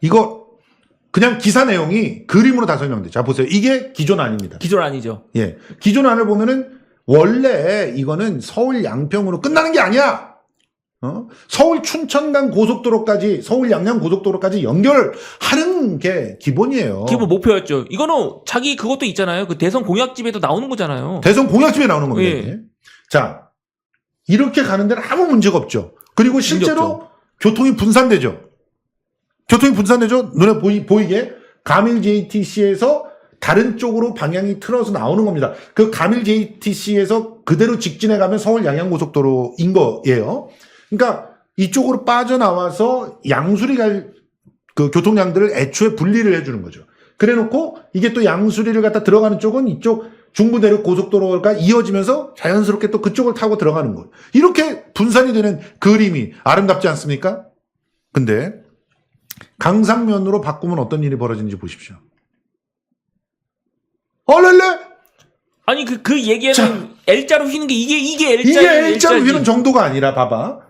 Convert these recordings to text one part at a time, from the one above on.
이거 그냥 기사 내용이 그림으로 다 설명돼. 자 보세요. 이게 기존 안입니다. 기존 아니죠. 예, 기존 안을 보면은 원래 이거는 서울 양평으로 끝나는 게 아니야. 어? 서울 춘천간 고속도로까지 서울 양양 고속도로까지 연결하는 게 기본이에요. 기본 목표였죠. 이거는 자기 그것도 있잖아요. 그 대선 공약집에도 나오는 거잖아요. 대선 공약집에 나오는 겁니다. 예. 이게. 자, 이렇게 가는 데는 아무 문제가 없죠. 그리고 실제로 교통이 분산되죠. 교통이 분산되죠. 눈에 보이, 보이게 가밀 JTC에서 다른 쪽으로 방향이 틀어서 나오는 겁니다. 그 가밀 JTC에서 그대로 직진해 가면 서울 양양고속도로인 거예요. 그러니까 이쪽으로 빠져나와서 양수리 갈 그 교통량들을 애초에 분리를 해주는 거죠. 그래 놓고 이게 또 양수리를 갖다 들어가는 쪽은 이쪽 중부대륙 고속도로가 이어지면서 자연스럽게 또 그쪽을 타고 들어가는 거예요. 이렇게 분산이 되는 그림이 아름답지 않습니까? 근데 강상면으로 바꾸면 어떤 일이 벌어지는지 보십시오. 얼렐레! 아니 그 그 얘기에는 자. L자로 휘는 게 이게 이게 L자 이게 L자로 휘는 정도가 아니라 봐봐.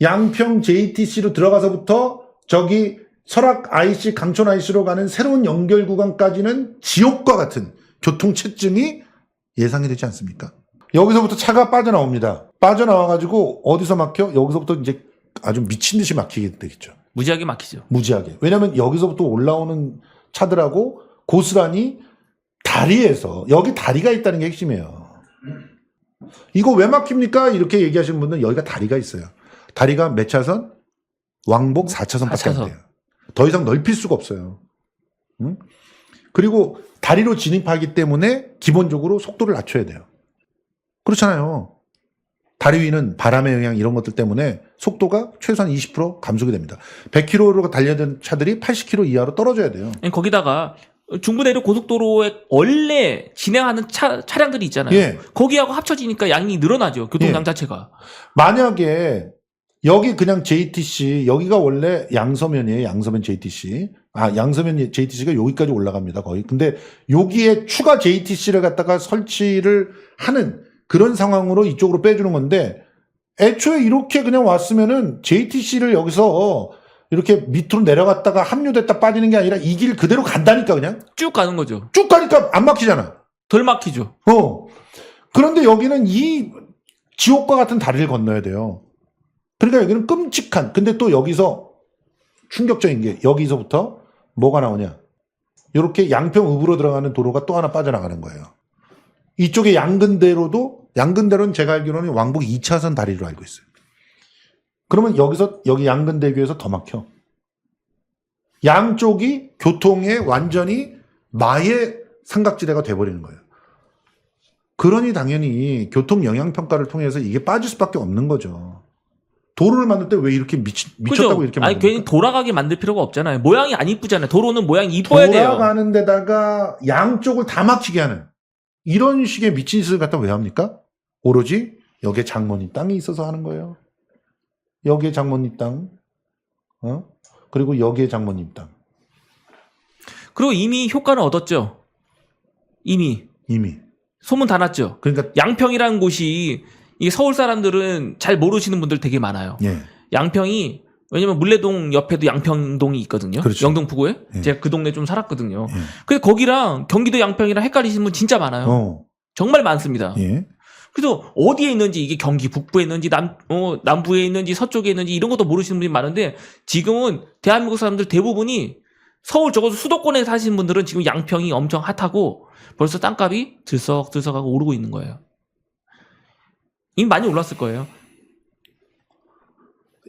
양평 JTC로 들어가서부터 저기 설악 IC, 강촌 IC로 가는 새로운 연결 구간까지는 지옥과 같은 교통 체증이 예상이 되지 않습니까? 여기서부터 차가 빠져나옵니다. 빠져나와가지고 어디서 막혀? 여기서부터 이제 아주 미친 듯이 막히게 되겠죠. 무지하게 막히죠. 무지하게. 왜냐면 여기서부터 올라오는 차들하고 고스란히 다리에서 여기 다리가 있다는 게 핵심이에요. 이거 왜 막힙니까? 이렇게 얘기하시는 분들은 여기가 다리가 있어요. 다리가 몇 차선? 왕복 4차선밖에 안 4차선. 돼요. 더 이상 넓힐 수가 없어요. 응? 그리고 다리로 진입하기 때문에 기본적으로 속도를 낮춰야 돼요. 그렇잖아요. 다리 위는 바람의 영향 이런 것들 때문에 속도가 최소한 20% 감속이 됩니다. 100km로 달려던 차들이 80km 이하로 떨어져야 돼요. 아니, 거기다가 중부 내륙 고속도로에 원래 진행하는 차, 차량들이 있잖아요. 예. 거기하고 합쳐지니까 양이 늘어나죠. 교통량 예. 자체가. 만약에 여기 그냥 JTC 여기가 원래 양서면이에요. 양서면 JTC. 아 양서면 JTC가 여기까지 올라갑니다. 거의. 근데 여기에 추가 JTC를 갖다가 설치를 하는 그런 상황으로 이쪽으로 빼주는 건데 애초에 이렇게 그냥 왔으면은 JTC를 여기서 이렇게 밑으로 내려갔다가 합류됐다 빠지는 게 아니라 이 길 그대로 간다니까 그냥 쭉 가는 거죠. 쭉 가니까 안 막히잖아. 덜 막히죠. 어. 그런데 여기는 이 지옥과 같은 다리를 건너야 돼요. 그러니까 여기는 끔찍한. 근데 또 여기서 충격적인 게 여기서부터 뭐가 나오냐. 이렇게 양평읍으로 들어가는 도로가 또 하나 빠져나가는 거예요. 이쪽에 양근대로도 양근대로는 제가 알기로는 왕복 2차선 다리로 알고 있어요. 그러면 여기서 여기 양근대교에서 더 막혀. 양쪽이 교통에 완전히 마의 삼각지대가 돼버리는 거예요. 그러니 당연히 교통 영향 평가를 통해서 이게 빠질 수밖에 없는 거죠. 도로를 만들 때 왜 이렇게 미치, 미쳤다고 그죠? 이렇게 아니 만듭니까? 괜히 돌아가게 만들 필요가 없잖아요. 모양이 안 이쁘잖아요. 도로는 모양이 이뻐야 돼요. 돌아가는 데다가 양쪽을 다 막히게 하는 이런 식의 미친 짓을 갖다 왜 합니까? 오로지 여기에 장모님 땅이 있어서 하는 거예요. 여기에 장모님 땅, 어? 그리고 여기에 장모님 땅 그리고 이미 효과는 얻었죠. 이미 이미 소문 다 났죠. 그러니까 양평이라는 곳이 이 서울 사람들은 잘 모르시는 분들 되게 많아요. 예 양평이 왜냐면 물레동 옆에도 양평동이 있거든요. 그렇죠. 영등포구에. 예. 제가 그 동네 좀 살았거든요. 예. 근데 거기랑 경기도 양평이랑 헷갈리시는 분 진짜 많아요. 어, 정말 많습니다. 예. 그래서 어디에 있는지 이게 경기 북부에 있는지 남, 어, 남부에 있는지 서쪽에 있는지 이런 것도 모르시는 분이 많은데 지금은 대한민국 사람들 대부분이 서울 적어도 수도권에 사시는 분들은 지금 양평이 엄청 핫하고 벌써 땅값이 들썩들썩하고 오르고 있는 거예요. 이미 많이 올랐을 거예요.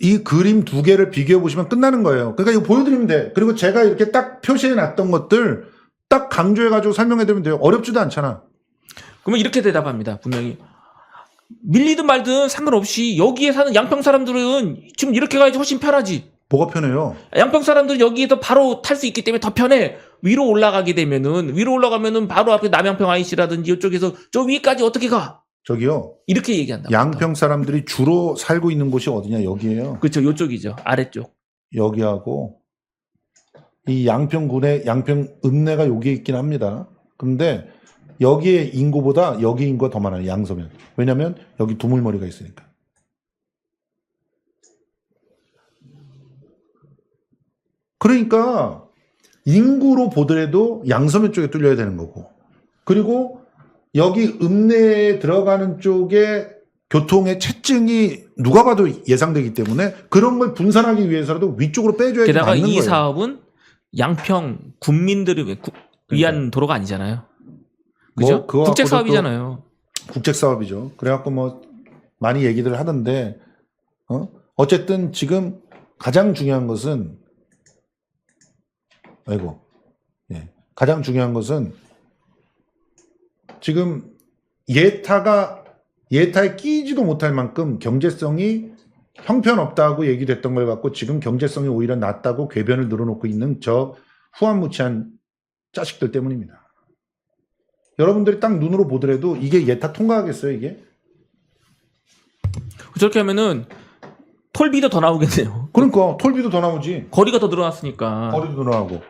이 그림 두 개를 비교해 보시면 끝나는 거예요. 그러니까 이거 보여드리면 돼. 그리고 제가 이렇게 딱 표시해 놨던 것들 딱 강조해 가지고 설명해 드리면 돼요. 어렵지도 않잖아. 그러면 이렇게 대답합니다. 분명히. 밀리든 말든 상관없이 여기에 사는 양평 사람들은 지금 이렇게 가야지 훨씬 편하지. 뭐가 편해요? 양평 사람들은 여기에서 바로 탈 수 있기 때문에 더 편해. 위로 올라가게 되면은 위로 올라가면은 바로 앞에 남양평 IC라든지 이쪽에서 저 위까지 어떻게 가? 저기요. 이렇게 얘기한다. 양평 사람들이 주로 살고 있는 곳이 어디냐? 여기에요. 그렇죠. 요쪽이죠. 아래쪽. 여기하고 이 양평군의 양평 읍내가 여기에 있긴 합니다. 근데 여기에 인구보다 여기 인구가 더 많아요. 양서면. 왜냐면 여기 두물머리가 있으니까. 그러니까 인구로 보더라도 양서면 쪽에 뚫려야 되는 거고. 그리고 여기 읍내에 들어가는 쪽에 교통의 체증이 누가 봐도 예상되기 때문에 그런 걸 분산하기 위해서라도 위쪽으로 빼줘야 게다가 맞는 이 거예요. 사업은 양평 군민들을 위- 위한 도로가 아니잖아요. 그죠? 뭐 국책 사업이잖아요. 국책 사업이죠. 그래갖고 뭐 많이 얘기들 하던데 어? 어쨌든 지금 가장 중요한 것은 아이고 예. 가장 중요한 것은 지금 예타가 예타에 끼지도 못할 만큼 경제성이 형편없다고 얘기됐던 걸 갖고 지금 경제성이 오히려 낮다고 궤변을 늘어놓고 있는 저 후한무치한 자식들 때문입니다. 여러분들이 딱 눈으로 보더라도 이게 예타 통과하겠어요, 이게? 저렇게 하면은 톨비도 더 나오겠네요. 그러니까 톨비도 더 나오지. 거리가 더 늘어났으니까. 거리도 더 나오고.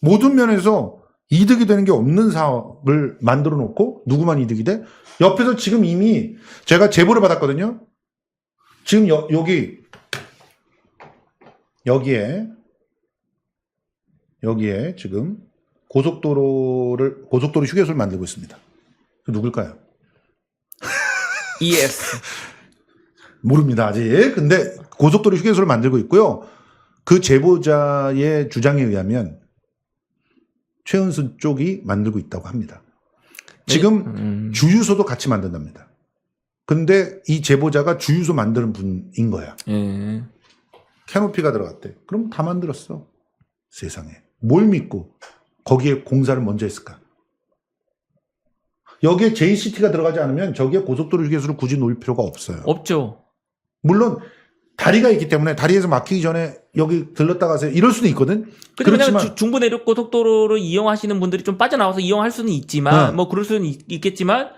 모든 면에서 이득이 되는 게 없는 사업을 만들어 놓고 누구만 이득이 돼? 옆에서 지금 이미 제가 제보를 받았거든요. 지금 여, 여기 여기에 여기에 지금 고속도로를 고속도로 휴게소를 만들고 있습니다. 그 누굴까요? ES. 모릅니다 아직. 근데 고속도로 휴게소를 만들고 있고요. 그 제보자의 주장에 의하면 최은순 쪽이 만들고 있다고 합니다. 지금 음. 주유소도 같이 만든답니다. 근데 이 제보자가 주유소 만드는 분인 거야. 예. 캐노피가 들어갔대. 그럼 다 만들었어. 세상에. 뭘 믿고 거기에 공사를 먼저 했을까? 여기에 JCT가 들어가지 않으면 저기에 고속도로 휴게소를 굳이 놓을 필요가 없어요. 없죠. 물론 다리가 있기 때문에 다리에서 막히기 전에 여기 들렀다 가세요. 이럴 수는 있거든. 근데 그렇지만- 주- 중부 내륙 고 속도로를 이용하시는 분들이 좀 빠져나와서 이용할 수는 있지만 네. 뭐 그럴 수는 있, 있겠지만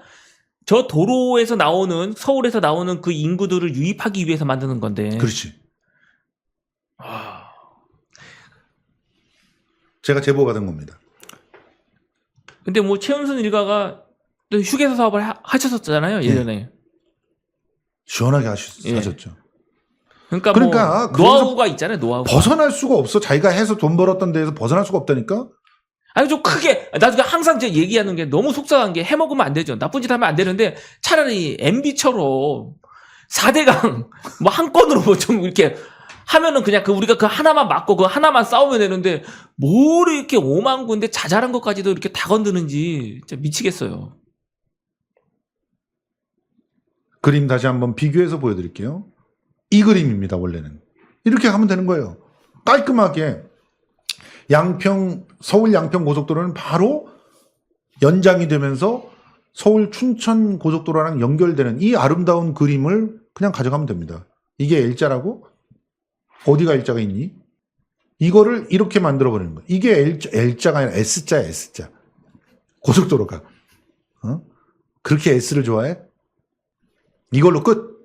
저 도로에서 나오는 서울에서 나오는 그 인구들을 유입하기 위해서 만드는 건데. 그렇지. 아, 제가 제보 받은 겁니다. 근데 뭐 최은순 일가가 또 휴게소 사업을 하, 하셨었잖아요, 예. 1년에. 시원하게 하셨, 예. 하셨죠. 그러니까, 그러니까 뭐 거기서 노하우가 있잖아요, 노하우. 벗어날 수가 없어. 자기가 해서 돈 벌었던 데에서 벗어날 수가 없다니까? 아니 좀 크게 나중에 항상 제가 얘기하는 게 너무 속상한 게 해먹으면 안 되죠. 나쁜 짓 하면 안 되는데 차라리 MB처럼 4대강 뭐 한 건으로 뭐 좀 이렇게 하면은 그냥 그 우리가 그 하나만 맞고 그 하나만 싸우면 되는데 뭘 이렇게 오만 군데 자잘한 것까지도 이렇게 다 건드는지 진짜 미치겠어요. 그림 다시 한번 비교해서 보여드릴게요. 이 그림입니다, 원래는. 이렇게 하면 되는 거예요. 깔끔하게. 양평, 서울 양평 고속도로는 바로 연장이 되면서 서울 춘천 고속도로랑 연결되는 이 아름다운 그림을 그냥 가져가면 됩니다. 이게 L자라고? 어디가 L자가 있니? 이거를 이렇게 만들어버리는 거예요. 이게 L자, L자가 아니라 S자야, S자. 고속도로가. 어? 그렇게 S를 좋아해? 이걸로 끝.